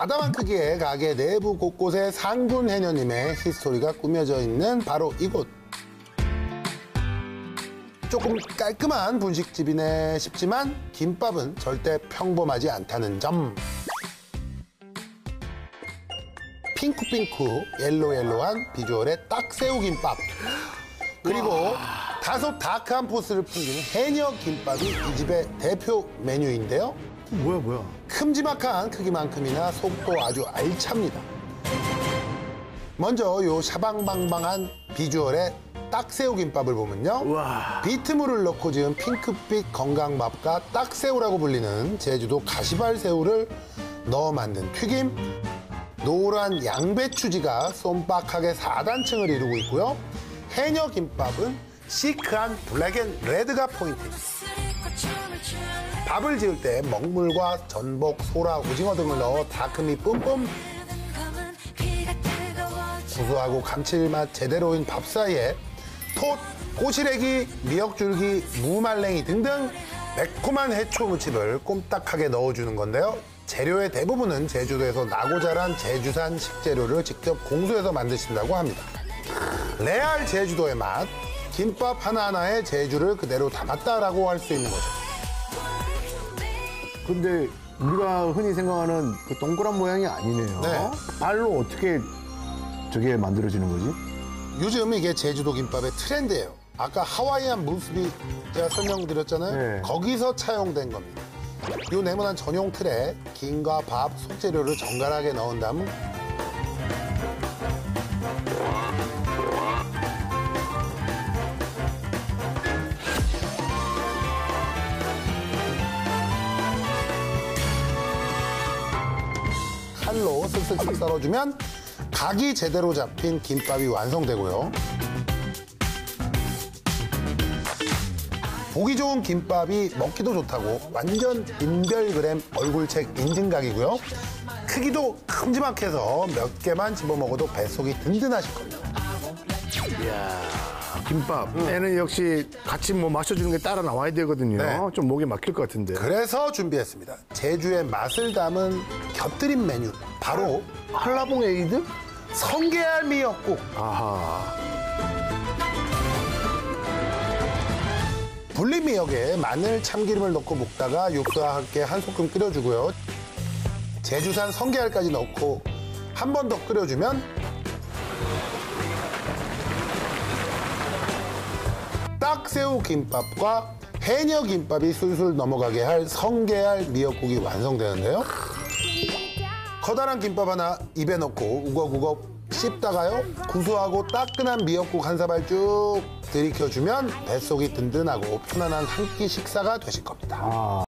아담한 크기의 가게 내부 곳곳에 상군 해녀님의 히스토리가 꾸며져 있는 바로 이곳. 조금 깔끔한 분식집이네 싶지만 김밥은 절대 평범하지 않다는 점. 핑크핑크 옐로옐로한 비주얼의 딱새우 김밥. 그리고 다소 다크한 포스를 풍기는 해녀 김밥이 이 집의 대표 메뉴인데요. 뭐야 뭐야? 큼지막한 크기만큼이나 속도 아주 알찹니다. 먼저 요 샤방방방한 비주얼의 딱새우 김밥을 보면요. 와. 비트물을 넣고 지은 핑크빛 건강밥과 딱새우라고 불리는 제주도 가시발새우를 넣어 만든 튀김, 노란 양배추지가 쏨박하게 4단층을 이루고 있고요. 해녀 김밥은 시크한 블랙 앤 레드가 포인트입니다. 밥을 지을 때 먹물과 전복, 소라, 오징어 등을 넣어 다크미 뿜뿜 구수하고 감칠맛 제대로인 밥 사이에 톳, 꼬시래기, 미역줄기, 무말랭이 등등 매콤한 해초 무침을 꼼딱하게 넣어주는 건데요. 재료의 대부분은 제주도에서 나고 자란 제주산 식재료를 직접 공수해서 만드신다고 합니다. 레알 제주도의 맛, 김밥 하나하나에 제주를 그대로 담았다라고 할 수 있는 거죠. 근데 우리가 흔히 생각하는 그 동그란 모양이 아니네요. 네. 발로 어떻게 저게 만들어지는 거지? 요즘 이게 제주도 김밥의 트렌드예요. 아까 하와이안 무스비 제가 설명드렸잖아요. 네. 거기서 차용된 겁니다. 요 네모난 전용 틀에 김과 밥, 속재료를 정갈하게 넣은 다음 칼로 슥슥슥 썰어주면 각이 제대로 잡힌 김밥이 완성되고요. 보기 좋은 김밥이 먹기도 좋다고 완전 인별그램 얼굴책 인증각이고요. 크기도 큼지막해서 몇 개만 집어 먹어도 뱃속이 든든하실 겁니다. 김밥. 애는 역시 같이 뭐 마셔주는 게 따라 나와야 되거든요. 네. 좀 목에 막힐 것 같은데. 그래서 준비했습니다. 제주의 맛을 담은 곁들임 메뉴 바로 한라봉 에이드? 성게알 미역국. 아하. 불린 미역에 마늘, 참기름을 넣고 볶다가 육수와 함께 한 소끔 끓여주고요. 제주산 성게알까지 넣고 한 번 더 끓여주면 딱새우 김밥과 해녀 김밥이 술술 넘어가게 할 성게알 미역국이 완성되는데요. 커다란 김밥 하나 입에 넣고 우걱우걱 씹다가요 구수하고 따끈한 미역국 한 사발 쭉 들이켜주면 뱃속이 든든하고 편안한 한 끼 식사가 되실 겁니다.